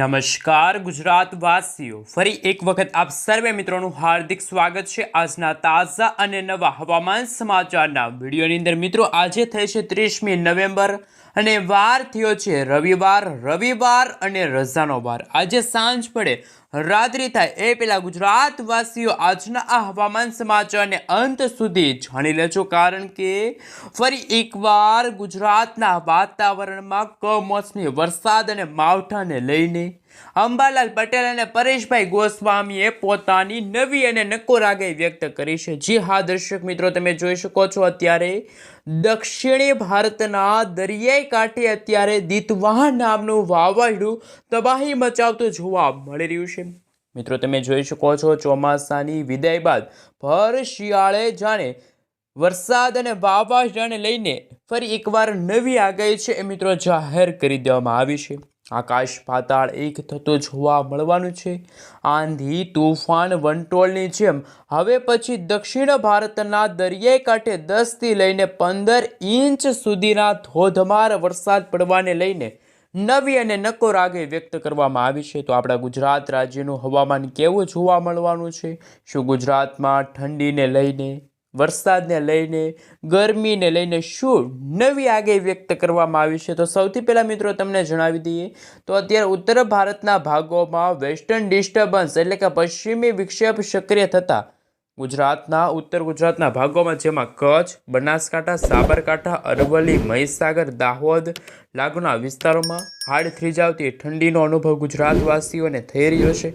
નમસ્કાર, ગુજરાત વાસીઓ. ફરી એક વખત આપ સર્વે મિત્રોનું હાર્દિક સ્વાગત છે. આજના તાજા અને નવા હવામાન સમાચારના વિડીયોની અંદર મિત્રો, આજે થઈ છે ત્રીસમી નવેમ્બર. અને વાર થયો છે રવિવાર રવિવાર અને રજાનો વાર. આજે સાંજ પડે, રાત્રિ થાય એ પહેલાં ગુજરાતવાસીઓ આજના આ હવામાન સમાચારને અંત સુધી જાણી લેજો. કારણ કે ફરી એકવાર ગુજરાતના વાતાવરણમાં કમોસમી વરસાદ અને માવઠાને લઈને અંબાલાલ પટેલ અને પરેશભાઈ ગોસ્વામીએ પોતાની નવી અને નકોર આગાહી વ્યક્ત કરી છે. જી હા, દર્શક મિત્રો, તમે જોઈ શકો છો, અત્યારે દક્ષિણી ભારતના દરિયાઈ કાંઠે અત્યારે દિતવાહ નામનું વાવાઝોડું તબાહી મચાવતું જોવા મળી રહ્યું છે. મિત્રો, તમે જોઈ શકો છો, ચોમાસાની વિદાય બાદ ભર શિયાળે જાણે વરસાદ અને વાવાઝોડાને લઈને ફરી એકવાર નવી આગાહી છે એ મિત્રો જાહેર કરી દેવામાં આવી છે. આકાશ પાતાળ એક થતો જોવા મળવાનું છે. આંધી, તુફાન, વંટોળની જેમ હવે પછી દક્ષિણ ભારતના દરિયાઈ કાંઠે દસથી લઈને પંદર ઇંચ સુધીના ધોધમાર વરસાદ પડવાને લઈને નવી અને નકોર રાગે વ્યક્ત કરવામાં આવી છે. તો આપણા ગુજરાત રાજ્યનું હવામાન કેવું જોવા મળવાનું છે? શું ગુજરાતમાં ઠંડીને લઈને વરસાદને લઈને, ગરમીને લઈને શું નવી આગાહી વ્યક્ત કરવામાં આવી છે? તો સૌથી પહેલાં મિત્રો તમને જણાવી દઈએ તો અત્યારે ઉત્તર ભારતના ભાગોમાં વેસ્ટર્ન ડિસ્ટર્બન્સ એટલે કે પશ્ચિમી વિક્ષેપ સક્રિય થતાં ગુજરાતના, ઉત્તર ગુજરાતના ભાગોમાં જેમાં કચ્છ, બનાસકાંઠા, સાબરકાંઠા, અરવલ્લી, મહીસાગર, દાહોદ લાગુના વિસ્તારોમાં હાડ થ્રીજાવતી ઠંડીનો અનુભવ ગુજરાતવાસીઓને થઈ રહ્યો છે.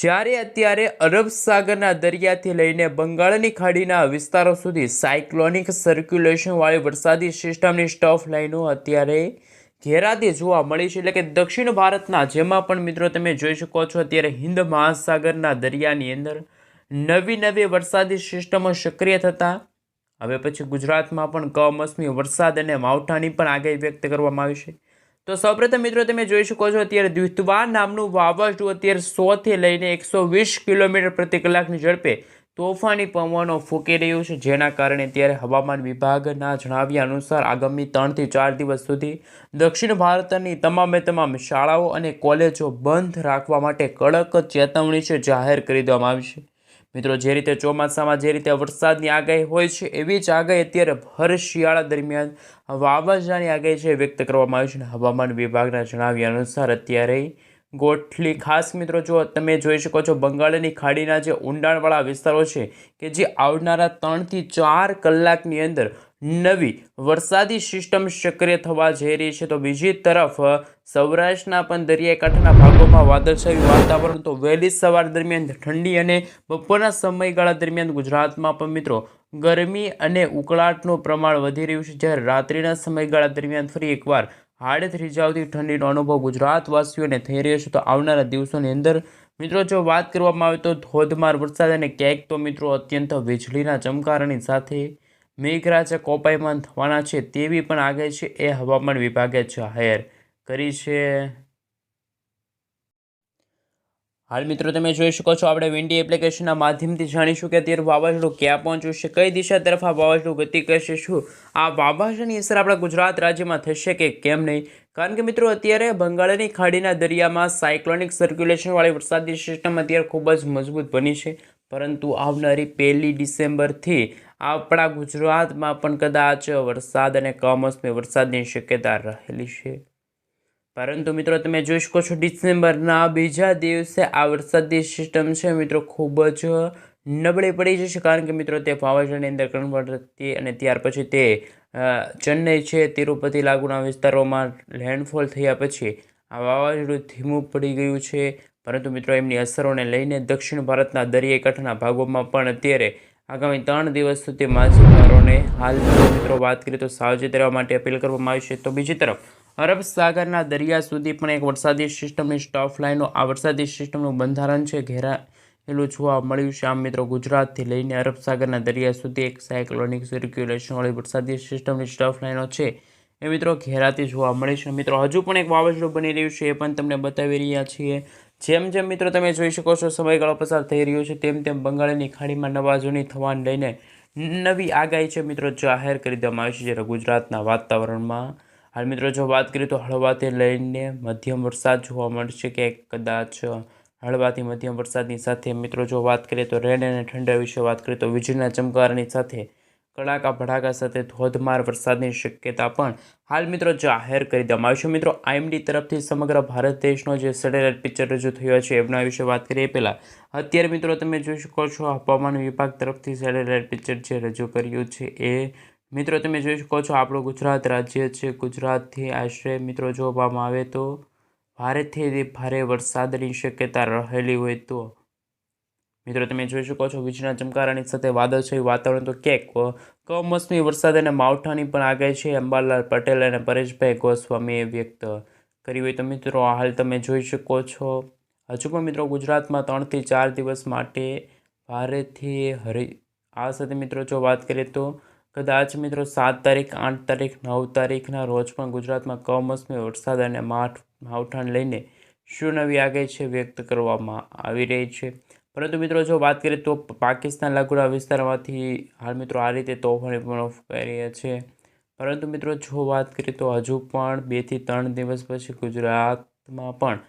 જ્યારે અત્યારે અરબ સાગરના દરિયાથી લઈને બંગાળની ખાડીના વિસ્તારો સુધી સાયક્લોનિક સર્ક્યુલેશનવાળી વરસાદી સિસ્ટમની સ્ટફ લાઈનો અત્યારે ઘેરાતી જોવા મળી છે. એટલે કે દક્ષિણ ભારતના, જેમાં પણ મિત્રો તમે જોઈ શકો છો, અત્યારે હિન્દ મહાસાગરના દરિયાની અંદર નવી નવી વરસાદી સિસ્ટમો સક્રિય થતાં. હવે પછી ગુજરાતમાં પણ કમોસમી વરસાદ અને માવઠાની પણ આગાહી વ્યક્ત કરવામાં આવી છે. તો સૌપ્રથમ મિત્રો તમે જોઈ શકો છો અત્યારે દ્વિતવા નામનું વાવાઝોડું અત્યારે સોથી લઈને એકસો વીસ કિલોમીટર પ્રતિ કલાકની ઝડપે તોફાની પવનો ફૂંકી રહ્યું છે, જેના કારણે ત્યારે હવામાન વિભાગના જણાવ્યા અનુસાર આગામી ત્રણથી ચાર દિવસ સુધી દક્ષિણ ભારતની તમામે તમામ શાળાઓ અને કોલેજો બંધ રાખવા માટે કડક ચેતવણી છે, જાહેર કરી દેવામાં આવી છે. મિત્રો, જે રીતે ચોમાસામાં જે રીતે વરસાદની આગાહી હોય છે, એવી જ આગાહી અત્યારે ભર શિયાળા દરમિયાન વાવાઝાની આગાહી છે વ્યક્ત કરવામાં આવી છે હવામાન વિભાગના જણાવ્યા અનુસાર અત્યારે ગોઠલી, ખાસ મિત્રો, જો તમે જોઈ શકો છો, બંગાળની ખાડીના જે ઊંડાણવાળા વિસ્તારો છે કે જે આવનારા ત્રણથી ચાર કલાકની અંદર નવી વરસાદી સિસ્ટમ સક્રિય થવા જઈ રહી છે. તો બીજી તરફ, સૌરાષ્ટ્રના પણ દરિયાકાંઠાના ભાગોમાં વાદળછાયું વાતાવરણ. તો વહેલી સવાર દરમિયાન ઠંડી અને બપોરના સમયગાળા દરમિયાન ગુજરાતમાં પણ મિત્રો ગરમી અને ઉકળાટનું પ્રમાણ વધી રહ્યું છે. જ્યારે રાત્રિના સમયગાળા દરમિયાન ફરી એકવાર હાડે થ્રીજાવતી ઠંડીનો અનુભવ ગુજરાતવાસીઓને થઈ રહ્યો છે. તો આવનારા દિવસોની અંદર મિત્રો જો વાત કરવામાં આવે તો ધોધમાર વરસાદ અને ક્યાંક તો મિત્રો અત્યંત વીજળીના ચમકારાની સાથે મેઘરાજા કોપાયમાન થવાના છે તેવી પણ આગાહી છે એ હવામાન વિભાગે જાહેર કરી છે. હાલ મિત્રો તમે જોઈ શકો છો આપણે વિન્ડી એપ્લિકેશનના માધ્યમથી જાણીશું કે અત્યારે વાવાઝોડું ક્યાં પહોંચ્યું છે, કઈ દિશા તરફ આ વાવાઝોડું ગતિ કરશે, શું આ વાવાઝોડાની અસર આપણા ગુજરાત રાજ્યમાં થશે કે કેમ નહીં? કારણ કે મિત્રો અત્યારે બંગાળની ખાડીના દરિયામાં સાયક્લોનિક સર્ક્યુલેશનવાળી વરસાદની સિસ્ટમ અત્યારે ખૂબ જ મજબૂત બની છે, પરંતુ આવનારી પહેલી ડિસેમ્બરથી આપણા ગુજરાતમાં પણ કદાચ વરસાદ અને કમોસમી વરસાદની શક્યતા રહેલી છે. પરંતુ મિત્રો, તમે જોઈ શકો છો ડિસેમ્બરના બીજા દિવસે આ વરસાદની સિસ્ટમ છે. મિત્રો, ખૂબ જ નબળી પડી જશે, કારણ કે મિત્રો, તે વાવાઝોડાની અંદર કન્વર્ટ હતી અને ત્યાર પછી તે ચેન્નઈ છે, તિરુપતિ લાગુના વિસ્તારોમાં લેન્ડફોલ થયા પછી આ વાવાઝોડું ધીમું પડી ગયું છે. પરંતુ મિત્રો, એમની અસરોને લઈને દક્ષિણ ભારતના દરિયાઈ કાંઠાના ભાગોમાં પણ અત્યારે આગામી ત્રણ દિવસ સુધી માછીમારોને હાલ મિત્રો વાત કરીએ તો સાવચેત રહેવા માટે અપીલ કરવામાં આવી છે. તો બીજી તરફ, અરબ સાગરના દરિયા સુધી પણ એક વરસાદી સિસ્ટમની સ્ટોફ લાઈનો આ વરસાદી સિસ્ટમનું બંધારણ છે. ઘેરાયેલું જોવા મળ્યું છે. આમ મિત્રો, ગુજરાતથી લઈને અરબ સાગરના દરિયા સુધી એક સાયક્લોનિક સર્ક્યુલેશનવાળી વરસાદી સિસ્ટમની સ્ટફ લાઈનો છે. એ મિત્રો ઘેરાતી જોવા મળે છે. મિત્રો, હજુ પણ એક વાવાઝોડું બની રહ્યું છે. એ પણ તમને બતાવી રહ્યા છીએ. જેમ જેમ મિત્રો તમે જોઈ શકો છો, સમયગાળો પસાર થઈ રહ્યો છે, તેમ તેમ બંગાળની ખાડીમાં નવાજોની થવાને લઈને નવી આગાહી છે મિત્રો, જાહેર કરી દેવામાં આવી છે જ્યારે ગુજરાતના વાતાવરણમાં. હાલ મિત્રો, જો વાત કરીએ તો હળવાથી લઈને મધ્યમ વરસાદ જોવા મળશે કે કદાચ હળવાથી મધ્યમ વરસાદની સાથે મિત્રો, જો વાત કરીએ તો રેન અને ઠંડા વિશે વાત કરીએ તો વીજળીના ચમકારાની સાથે કડાકા ભડાકા સાથે ધોધમાર વરસાદની શક્યતા પણ હાલ મિત્રો જાહેર કરી દેવામાં આવી છે. મિત્રો, આઈએમડી તરફથી સમગ્ર ભારત દેશનો જે સેટેલાઇટ પિક્ચર રજૂ થયો છે, એમના વિશે વાત કરીએ પહેલાં. અત્યારે મિત્રો, તમે જોઈ શકો છો, હવામાન વિભાગ તરફથી સેટેલાઇટ પિક્ચર જે રજૂ કર્યું છે એ, મિત્રો, તમે જોઈ શકો છો, આપણું ગુજરાત રાજ્ય છે. ગુજરાતથી આશરે મિત્રો, જોવામાં આવે તો, ભારેથી ભારે વરસાદની શક્યતા રહેલી હોય તો મિત્રો, તમે જોઈ શકો છો વીજળીના ચમકારાની સાથે વાદળછાયું વાતાવરણ તો ક્યાંક કમોસમી વરસાદ અને માવઠાની પણ આગાહી છે. અંબાલાલ પટેલ અને પરેશભાઈ ગોસ્વામીએ વ્યક્ત કરી હોય તો મિત્રો હાલ તમે જોઈ શકો છો. હજુ પણ મિત્રો, ગુજરાતમાં ત્રણથી ચાર દિવસ માટે ભારેથી હરી, આ સાથે મિત્રો, જો વાત કરીએ તો કદાચ મિત્રો, સાત તારીખ, આઠ તારીખ, નવ તારીખના રોજ પણ ગુજરાતમાં કમોસમી વરસાદ અને માઠ, માવઠાને લઈને શું નવી આગાહી છે વ્યક્ત કરવામાં આવી રહી છે. પરંતુ મિત્રો, જો વાત કરીએ તો પાકિસ્તાન લાગુના વિસ્તારમાંથી, હાલ મિત્રો આ રીતે તોફાની પણ કરી રહ્યા છે. પરંતુ મિત્રો, જો વાત કરીએ તો હજુ પણ બેથી ત્રણ દિવસ પછી ગુજરાતમાં પણ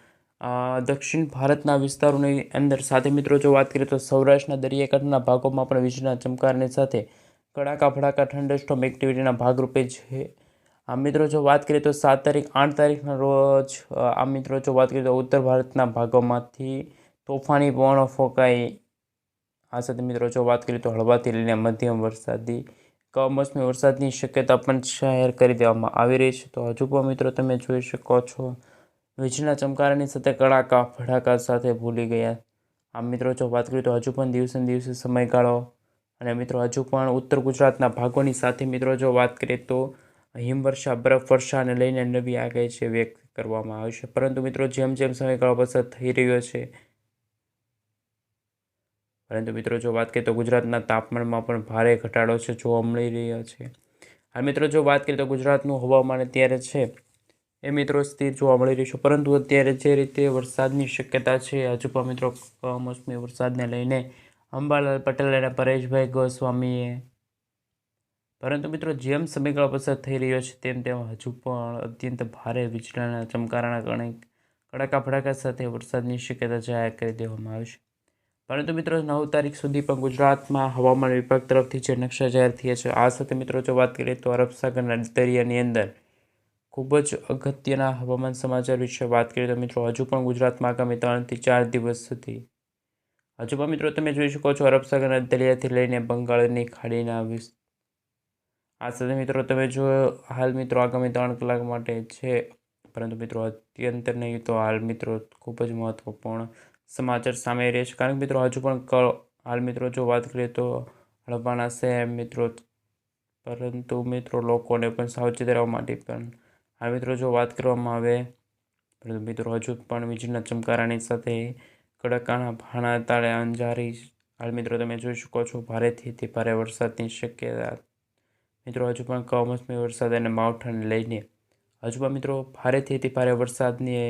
દક્ષિણ ભારતના વિસ્તારોની અંદર સાથે મિત્રો, જો વાત કરીએ તો સૌરાષ્ટ્રના દરિયાકાંઠાના ભાગોમાં પણ વીજળીના ચમકારની સાથે કડાકા ફડાકા ઠંડસ્ટોમ એક્ટિવિટીના ભાગરૂપે છે. આ મિત્રો, જો વાત કરીએ તો સાત તારીખ, આઠ તારીખના રોજ આ મિત્રો, જો વાત કરીએ તો ઉત્તર ભારતના ભાગોમાંથી તોફાની પવનો ફૂંકાઈ. આ સાથે મિત્રો, જો વાત કરીએ તો હળવાથી લઈને મધ્યમ વરસાદી, કમોસમી વરસાદની શક્યતા પણ જાહેર કરી દેવામાં આવી રહી છે. તો હજુ પણ મિત્રો તમે જોઈ શકો છો, વીજળીના ચમકારાની સાથે કડાકા, ભડાકા સાથે ભૂલી ગયા. આમ મિત્રો, જો વાત કરીએ તો હજુ પણ દિવસે દિવસે સમયગાળો અને મિત્રો, હજુ પણ ઉત્તર ગુજરાતના ભાગોની સાથે મિત્રો, જો વાત કરીએ તો હિમવર્ષા બરફવર્ષાને લઈને નવી આગાહી છે વ્યક્ત કરવામાં આવશે પરંતુ મિત્રો, જેમ જેમ સમયગાળો પસાર થઈ રહ્યો છે પરંતુ મિત્રો, જો વાત કરીએ તો ગુજરાતના તાપમાનમાં પણ ભારે ઘટાડો છે જોવા મળી રહ્યો છે. હાલ મિત્રો, જો વાત કરીએ તો ગુજરાતનું હવામાન અત્યારે છે એ મિત્રો સ્થિર જોવા મળી રહ્યું છે, પરંતુ અત્યારે જે રીતે વરસાદની શક્યતા છે, હજુ પણ મિત્રો કમોસમી વરસાદને લઈને અંબાલાલ પટેલ અને પરેશભાઈ ગોસ્વામીએ પરંતુ મિત્રો, જેમ સમયગાળો પસાર થઈ રહ્યો છે તેમ તેમ હજુ પણ અત્યંત ભારે વીજળીના ચમકારાના કારણે કડાકા ફડાકા સાથે વરસાદની શક્યતા જાહેર કરી દેવામાં આવી છે. પરંતુ મિત્રો, નવ તારીખ સુધી પણ ગુજરાતમાં હવામાન વિભાગ તરફથી જે નકશા જાહેર થયા છે, આ સાથે મિત્રો, જો વાત કરીએ તો અરબ દરિયાની અંદર ખૂબ જ અગત્યના હવામાન સમાચાર વિશે વાત કરીએ તો મિત્રો, હજુ પણ ગુજરાતમાં આગામી ત્રણથી ચાર દિવસ સુધી હજુ પણ મિત્રો, તમે જોઈ શકો છો અરબ દરિયાથી લઈને બંગાળની ખાડીના આ સાથે મિત્રો, તમે જો હાલ મિત્રો, આગામી ત્રણ કલાક માટે છે, પરંતુ મિત્રો, અત્યંત નહીં તો હાલ મિત્રો, ખૂબ જ મહત્વપૂર્ણ સમાચાર સામે રહે છે. કારણ કે મિત્રો, હજુ પણ હાલ મિત્રો, જો વાત કરીએ તો હળવાના છે મિત્રો. પરંતુ મિત્રો, લોકોને પણ સાવચેત રહેવા માટે પણ. હાલ મિત્રો, જો વાત કરવામાં આવે, પરંતુ મિત્રો, હજુ પણ વીજળીના ચમકારાની સાથે કડકાના ભાણા, તાળે અંજારી હાલ મિત્રો, તમે જોઈ શકો છો, ભારેથી ભારે વરસાદની શક્યતા. મિત્રો, હજુ પણ કમોસમી વરસાદ અને માવઠાને લઈને હજુ પણ મિત્રો, ભારેથી ભારે વરસાદની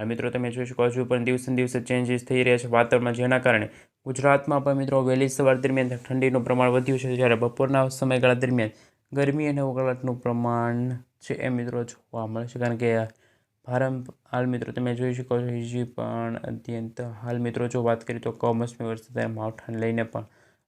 આ મિત્રો તમે જોઈ શકો છો, પણ દિવસે દિવસે ચેન્જીસ થઈ રહ્યા છે વાતાવરણમાં, જેના કારણે ગુજરાતમાં પણ મિત્રો વહેલી સવાર દરમિયાન ઠંડીનું પ્રમાણ વધ્યું છે, જ્યારે બપોરના સમયગાળા દરમિયાન ગરમી અને ઉકળાટનું પ્રમાણ છે એ મિત્રો જોવા મળે છે, કારણ કે ભારત હાલ મિત્રો તમે જોઈ શકો છો હજી પણ અત્યંત હાલ મિત્રો જો વાત કરીએ તો કમોસમી વરસાદ અને માવઠાને લઈને પણ